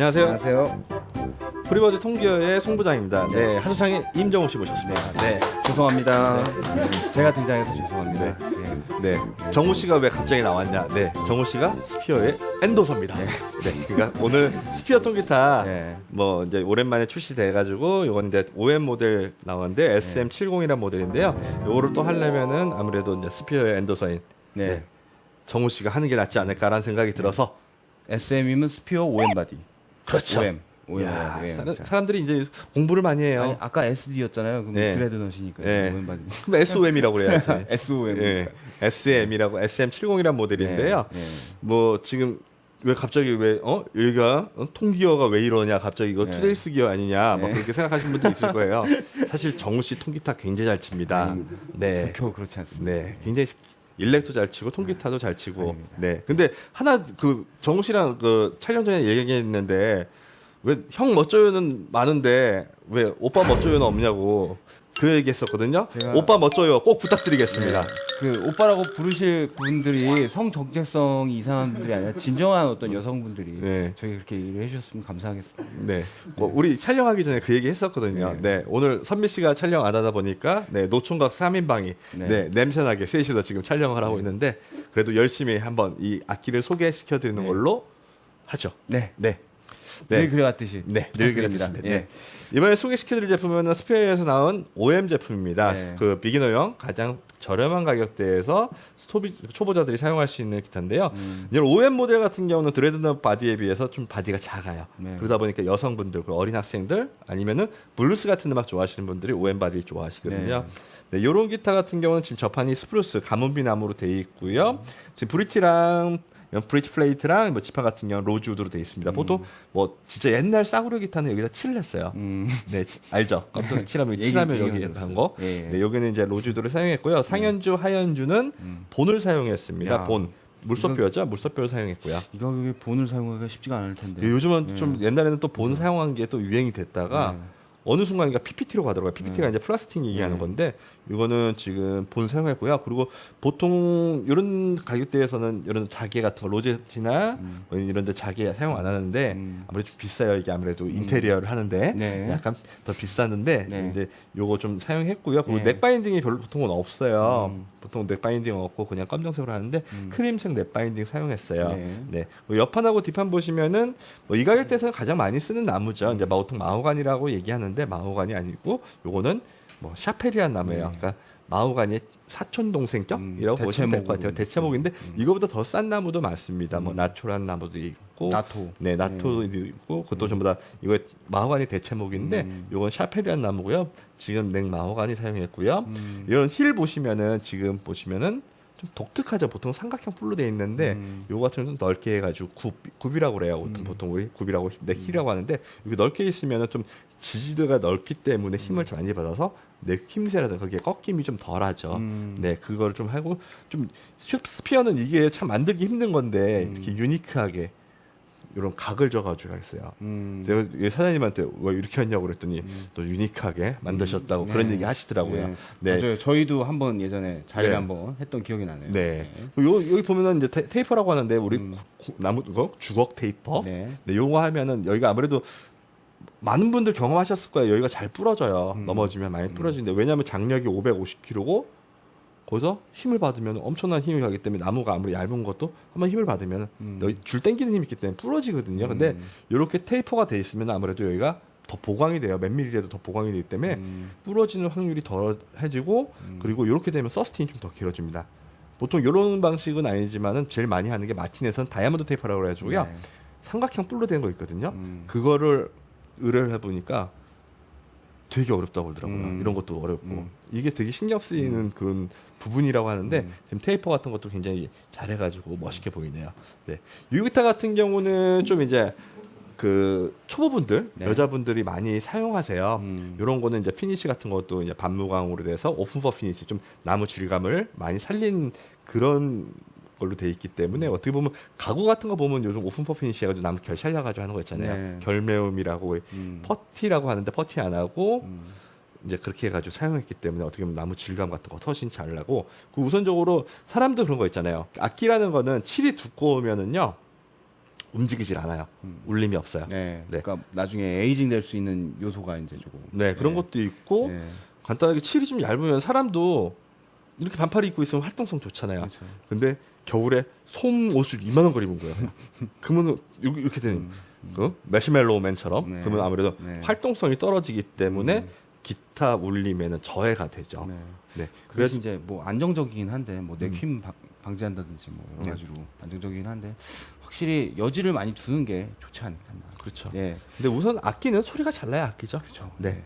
안녕하세요. 안녕하세요. 프리버드 통기어의 송부장입니다. 네, 하소창의 임정우 씨 모셨습니다. 네, 죄송합니다. 제가 등장해서 죄송합니다. 네. 네. 정우 씨가 왜 갑자기 나왔냐? 네, 정우 씨가 스피어의 엔도서입니다. 네, 그러니까 오늘 스피어 통기타 네. 뭐 이제 오랜만에 출시돼가지고 요건 이제 OM 모델 나왔는데 SM70이라는 모델인데요. 요거를 또 하려면은 아무래도 이제 스피어의 엔도서인 네. 네. 정우 씨가 하는 게 낫지 않을까라는 생각이 들어서 SM이면 스피어 OM 바디. 그렇죠. OM. OM. 야, OM. 사람- 자. 사람들이 이제 공부를 많이 해요. 아니, 아까 SD였잖아요. 그럼 네. 드레드 넣으시니까 네. 그럼 SOM이라고 그래야지. SOM. 예, SM이라고 SM70이란 모델인데요. 네, 네. 뭐 지금 왜 갑자기 왜 어? 여기가 어? 통기어가 왜 이러냐 갑자기 이거 네. 투데이스 기어 아니냐 막 네. 그렇게 생각하시는 분도 있을 거예요. 사실 정우 씨 통기타 굉장히 잘 칩니다. 아닙니다. 네. 겨우 그렇지 않습니다. 네. 굉장히 일렉도 잘 치고 통기타도 잘 치고. 네. 근데 하나 그 정우 씨랑 그 촬영 전에 얘기했는데 왜 형 멋져요는 많은데 왜 오빠 멋져요는 없냐고 그 얘기 했었거든요. 제가- 오빠 멋져요 꼭 부탁드리겠습니다. 그 오빠라고 부르실 분들이 성 정체성이 이상한 분들이 아니라 진정한 어떤 여성분들이 네. 저희 그렇게 얘기를 해주셨으면 감사하겠습니다. 네. 뭐 우리 촬영하기 전에 그 얘기 했었거든요. 네. 네. 오늘 선미 씨가 촬영 안 하다 보니까 네, 노총각 3인방이 네. 네. 냄새나게 셋이서 지금 촬영을 하고 있는데 그래도 열심히 한번 이 악기를 소개시켜 드리는 네. 걸로 하죠. 네. 네. 늘 그래왔듯이. 네, 늘. 그랬습니다. 예. 네. 이번에 소개시켜드릴 제품은 스페어에서 나온 OM 제품입니다. 네. 그 비기너용 가장 저렴한 가격대에서 소비, 초보자들이 사용할 수 있는 기타인데요. 음. 이런 OM 모델 같은 경우는 드레드넛 바디에 비해서 좀 바디가 작아요. 네. 그러다 보니까 여성분들, 어린 학생들 아니면은 블루스 같은 음악 좋아하시는 분들이 OM 바디 좋아하시거든요. 네, 이런 기타 같은 경우는 지금 저판이 스프루스 가문비 나무로 되어 있고요. 지금 브릿지랑 브릿지 플레이트랑 뭐 지판 같은 경우는 로즈 우드로 되어 있습니다. 보통 뭐 진짜 옛날 싸구려 기타는 여기다 칠을 했어요. 음. 네, 알죠. 깜짝 칠하면 칠하면 얘기 여기 들었어요. 한 거. 예, 예. 네, 여기는 이제 로즈 우드를 사용했고요. 상현주, 하현주는 음. 본을 사용했습니다. 야. 본 물소표였죠. 물소표를 사용했고요. 이 가격에 본을 사용하기가 쉽지가 않을 텐데. 예, 요즘은 네. 좀 옛날에는 또 본 사용한 게 또 유행이 됐다가 네. 어느 순간인가 PPT로 가더라고요. PPT가 이제 플라스틱 얘기하는 네. 건데 이거는 지금 본 사용했고요. 그리고 보통 이런 가격대에서는 이런 자개 같은 거 로제티나 음. 뭐 이런 데 자개 사용 안 하는데 음. 아무래도 좀 비싸요. 이게 아무래도 인테리어를 하는데 네. 약간 더 비쌌는데 네. 이제 요거 좀 사용했고요. 그리고 네. 넥 바인딩이 별로 보통은 없어요. 음. 보통 넥 바인딩 없고 그냥 검정색으로 하는데 크림색 넥 바인딩 사용했어요. 네. 네. 뭐 옆판하고 뒷판 보시면은 뭐 이 가격대에서 가장 많이 쓰는 나무죠. 이제 보통 마호가니라고 얘기하는데 마호가니 아니고 요거는 뭐 샤펠이라는 나무예요. 네. 그러니까 마호가니의 사촌 동생격이라고 음, 보시면 될 것 같아요. 대체목인데 이거보다 더 싼 나무도 많습니다. 뭐 나초라는 나무도 있고 나토. 네, 나토도 있고 그것도 전부 다 이거 마호가니 대체목인데 음. 요건 샤펠이라는 나무고요. 지금 냉 마호가니 사용했고요. 음. 이런 힐 보시면은 지금 보시면은 좀 독특하죠. 보통 삼각형 풀로 돼 있는데 음. 요거 같은 경우는 좀 넓게 해가지고 굽 굽이라고 그래요. 보통, 보통 우리 굽이라고 내 힐이라고 하는데 여기 넓게 있으면은 좀 지지대가 넓기 때문에 힘을 좀 많이 받아서 내 힘새라든가 거기에 꺾임이 좀 덜하죠. 음. 네, 그걸 좀 하고 좀 스피어는 이게 참 만들기 힘든 건데 음. 이렇게 유니크하게 이런 각을 줘가지고 했어요. 음. 제가 이 사장님한테 왜 이렇게 했냐고 그랬더니 또 유니크하게 만드셨다고 그런 네. 얘기 하시더라고요. 네. 네. 맞아요. 저희도 한번 예전에 자리를 네. 한번 했던 기억이 나네요. 네. 요, 여기 보면은 이제 테, 테이퍼라고 하는데 우리 음. 구- 나무 거 주걱 테이퍼. 네. 네. 요거 하면은 여기가 아무래도 많은 분들 경험하셨을 거예요. 여기가 잘 부러져요. 음. 넘어지면 많이 부러지는데 왜냐하면 장력이 550kg고 거기서 힘을 받으면 엄청난 힘이 가기 때문에 나무가 아무리 얇은 것도 한번 힘을 받으면 음. 여기 줄 당기는 힘이 있기 때문에 부러지거든요. 근데 음. 이렇게 테이퍼가 돼 있으면 아무래도 여기가 더 보강이 돼요. 몇 밀리라도 더 보강이 되기 때문에 음. 부러지는 확률이 덜해지고 음. 그리고 이렇게 되면 서스틴이 좀 더 길어집니다. 보통 이런 방식은 아니지만은 제일 많이 하는 게 마틴에서는 다이아몬드 테이퍼라고 그래가지고요. 네. 삼각형 뿔로 된 거 있거든요. 음. 그거를 의뢰를 해보니까 되게 어렵다고 그러더라고요. 음. 이런 것도 어렵고 음. 이게 되게 신경 쓰이는 그런 부분이라고 하는데 음. 지금 테이퍼 같은 것도 굉장히 잘해가지고 멋있게 보이네요. 네, 유기타 같은 경우는 좀 이제 그 초보분들 네. 여자분들이 많이 사용하세요. 음. 이런 거는 이제 피니시 같은 것도 이제 반무광으로 돼서 오픈퍼 피니시 좀 나무 질감을 많이 살린 그런 걸로 돼 있기 때문에 어떻게 보면 가구 같은 거 보면 요즘 오픈퍼 피니시 해가지고 나무 결 살려가지고 하는 거 있잖아요. 네. 결매음이라고 음. 퍼티라고 하는데 퍼티 안 하고 음. 이제 그렇게 해가지고 사용했기 때문에 어떻게 보면 나무 질감 같은 거 훨씬 잘 나고 그 우선적으로 사람도 그런 거 있잖아요. 악기라는 거는 칠이 두꺼우면은요 움직이질 않아요. 울림이 없어요. 네. 네. 그러니까 나중에 에이징 될 수 있는 요소가 이제 조금. 네, 그런 것도 있고 네. 간단하게 칠이 좀 얇으면 사람도 이렇게 반팔 입고 있으면 활동성 좋잖아요. 그렇죠. 근데 겨울에 솜 옷을 이만한 걸 입은 거예요. 그러면 이렇게 되는 그 매시멜로우맨처럼 음. 네. 그러면 아무래도 네. 활동성이 떨어지기 때문에 음. 기타 울림에는 저해가 되죠. 네. 네. 그래서 그래서 이제 뭐 안정적이긴 한데 뭐 음. 내킴 방- 방지한다든지 뭐 여러 네. 가지로 안정적이긴 한데 확실히 여지를 많이 두는 게 좋지 않나. 그렇죠. 예. 근데 우선 악기는 소리가 잘 나야 악기죠. 그렇죠. 네.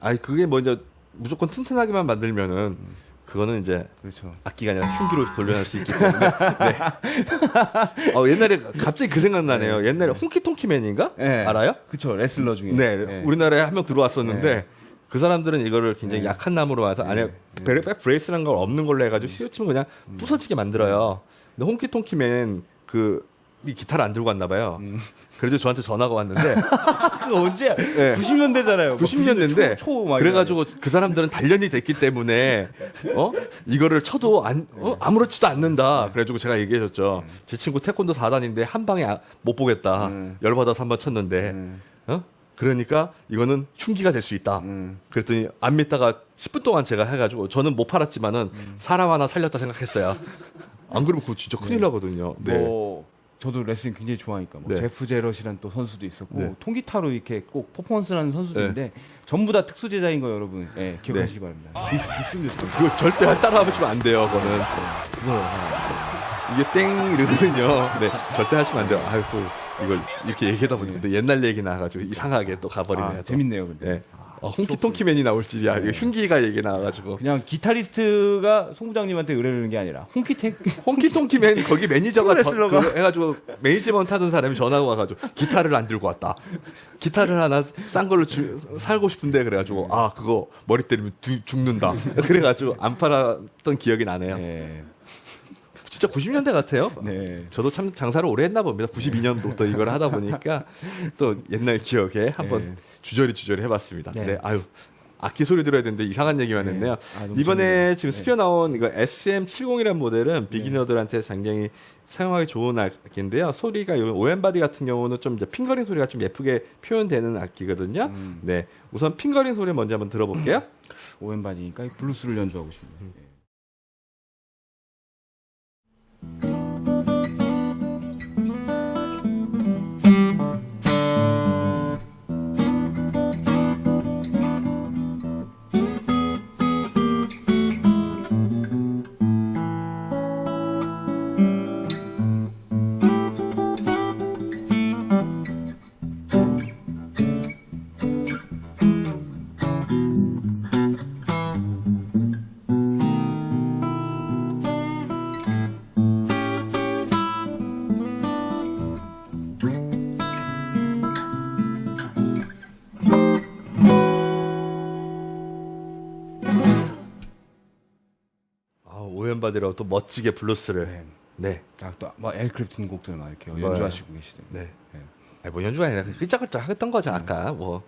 아니 그게 먼저 무조건 튼튼하게만 만들면은 음. 그거는 이제 그렇죠. 악기가 아니라 흉기로 돌려낼 수 있기 때문에. 네. 어, 옛날에 갑자기 그 생각 나네요. 옛날에 홍키통키맨인가? 네. 알아요? 그렇죠. 레슬러 중에. 네. 네. 우리나라에 한 명 들어왔었는데 네. 그 사람들은 이거를 굉장히 네. 약한 나무로 와서 안에 네. 백백 브레이스라는 걸 없는 걸로 해가지고 휘어치면 그냥 음. 부서지게 만들어요. 근데 홍키통키맨 그, 이 기타를 안 들고 왔나 봐요. 음. 그래서 저한테 전화가 왔는데 그 언제? 네. 90년대잖아요. 90년대인데 초, 막 그래가지고 그 사람들은 단련이 됐기 때문에 어 이거를 쳐도 안 어? 아무렇지도 않는다. 그래가지고 제가 얘기해줬죠. 제 친구 태권도 4단인데 한 방에 아- 못 보겠다. 음. 열받아서 한 번 쳤는데 음. 어 그러니까 이거는 흉기가 될 수 있다. 음. 그랬더니 안 믿다가 10분 동안 제가 해가지고 저는 못 팔았지만은 사람 하나 살렸다 생각했어요. 안 그러면 그거 진짜 큰일 나거든요. 네. 뭐 저도 레슬링 굉장히 좋아하니까 뭐 네. 제프 제럿이라는 또 선수도 있었고 네. 통기타로 이렇게 꼭 퍼포먼스라는 선수도 있는데 전부 다 특수 제자인 거 여러분 예, 기억하시기 바랍니다. 죽습니다. 그거 절대 따라하시면 안 돼요. 그거는 죽어요. 사람. 이게 땡 이러거든요. 네, 절대 하시면 안 돼요. 아유, 또 이걸 이렇게 얘기하다 보니까 또 옛날 얘기 나와가지고 이상하게 또 가버리네요. 아, 또. 재밌네요, 근데. 네. 어, 홍키통키맨이 나올 줄이야. 이거 흉기가 얘기 나와가지고. 그냥 기타리스트가 송 부장님한테 의뢰를 게 아니라 홍키텍 홍키통키맨 거기 매니저가 저. 그거 해가지고 매니지먼트 하던 사람이 전화가 와가지고 기타를 안 들고 왔다. 기타를 하나 싼 걸로 주, 살고 싶은데 그래가지고 아 그거 머리 때리면 두- 죽는다. 그래가지고 안 팔았던 기억이 나네요. 네. 진짜 90년대 같아요. 네. 저도 참 장사를 오래 했나 봅니다. 92년부터 이걸 하다 보니까 또 옛날 기억에 한번 네. 주저리 주저리 해봤습니다. 네. 네. 아유. 악기 소리 들어야 되는데 이상한 얘기만 네. 했네요. 아, 이번에. 지금 네. 스피어 나온 이거 SM70이라는 모델은 비기너들한테 굉장히 사용하기 좋은 악기인데요. 소리가 요 오엠바디 같은 경우는 좀 이제 핑거링 소리가 좀 예쁘게 표현되는 악기거든요. 음. 네. 우선 핑거링 소리 먼저 한번 들어볼게요. 오웬바디니까 블루스를 연주하고 싶네요. 네. 엠바디라고 또 멋지게 블루스를. 네. 네. 아, 또뭐 엘크립튼 곡들 막 이렇게 네. 연주하시고 계시대요. 네. 네. 아니, 뭐 연주가 아니라 끄짝끄짝 했던 거죠 아까 뭐.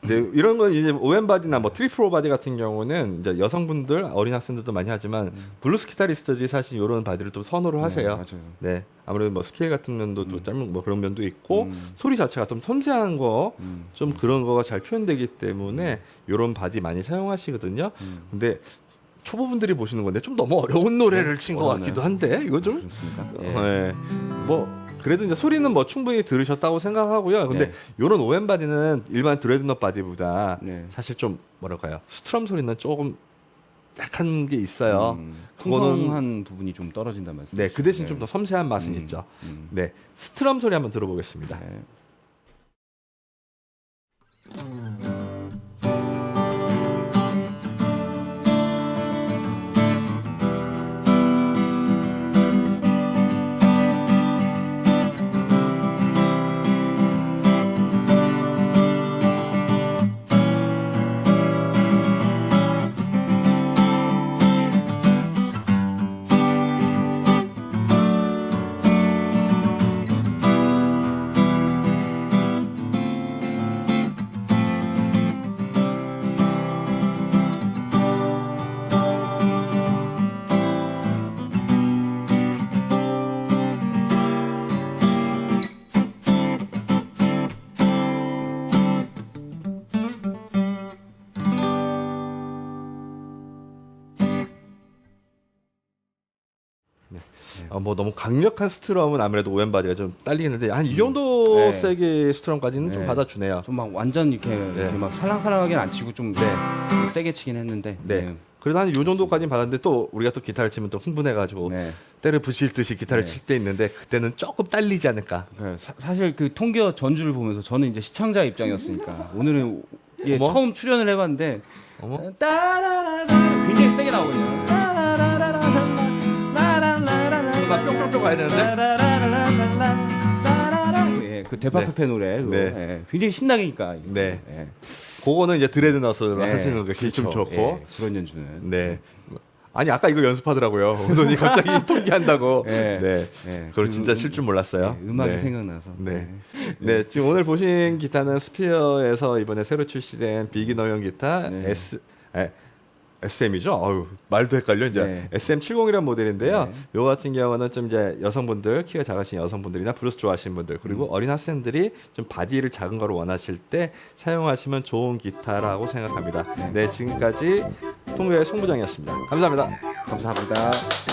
근데 이런 건 이제 오엠바디나 뭐 트리플 오바디 같은 경우는 이제 여성분들 어린 학생들도 많이 하지만 블루스 기타리스트들이 사실 이런 바디를 또 선호를 하세요. 네, 맞아요. 네, 아무래도 뭐 스케일 같은 면도 또 짧은 뭐 그런 면도 있고 음. 소리 자체가 좀 섬세한 거. 음. 좀 그런 거가 잘 표현되기 때문에 이런 바디 많이 사용하시거든요. 음. 근데 초보분들이 보시는 건데 좀 너무 어려운 노래를 친 것 어렵나요? 같기도 한데 이거 좀? 어, 예. 예. 뭐 그래도 이제 소리는 뭐 충분히 들으셨다고 생각하고요. 근데 네. 요런 오엠 바디는 일반 드레드넛 바디보다 네. 사실 좀 뭐랄까요 스트럼 소리는 조금 약한 게 있어요. 음, 풍성한 부분이 좀 떨어진단 말씀. 네, 그 대신 좀더 섬세한 맛은 음, 있죠. 음. 네, 스트럼 소리 한번 들어보겠습니다. 네. 어, 뭐 너무 강력한 스트럼은 아무래도 오웬 바디가 좀 딸리는데 한 이 정도 네. 세게 스트럼까지는 좀 네. 받아주네요. 좀 막 완전 이렇게, 이렇게 막 살랑살랑하게 안 치고 좀좀 세게 치긴 했는데. 네. 그래도 한 이 정도까지는 받았는데 또 우리가 또 기타를 치면 또 흥분해가지고 네. 때를 부실 듯이 기타를 네. 칠때 있는데 그때는 조금 딸리지 않을까. 그 사, 사실 그 통기어 전주를 보면서 저는 이제 시청자 입장이었으니까 오늘은 예? 처음 출연을 해봤는데 어머? 따라라라 굉장히 세게 나오거든요. 가야 되는데. 예, 그 데파페페 노래 그거. 네. 예, 굉장히 신나게니까. 이거. 네. 예. 그거는 이제 드레드 넣어서 네, 하시는 것이 좀 그렇죠. 좋고. 예, 그런 연주는. 네. 아니 아까 이거 연습하더라고요. 오더니 갑자기 통기한다고. 예. 네. 예, 그걸 그 진짜 음- 칠줄 몰랐어요. 예, 음악이 네. 생각나서. 네. 네, 지금 오늘 보신 기타는 스피어에서 이번에 새로 출시된 비기너용 기타 네. S 에, SM이죠. 어유 말도 헷갈려 이제 네. SM70이라는 모델인데요. 네. 요 같은 경우는 좀 이제 여성분들 키가 작으신 여성분들이나 블루스 좋아하시는 분들 그리고 음. 어린 학생들이 좀 바디를 작은 거로 원하실 때 사용하시면 좋은 기타라고 생각합니다. 네, 지금까지 통구의 송부장이었습니다. 감사합니다. 감사합니다.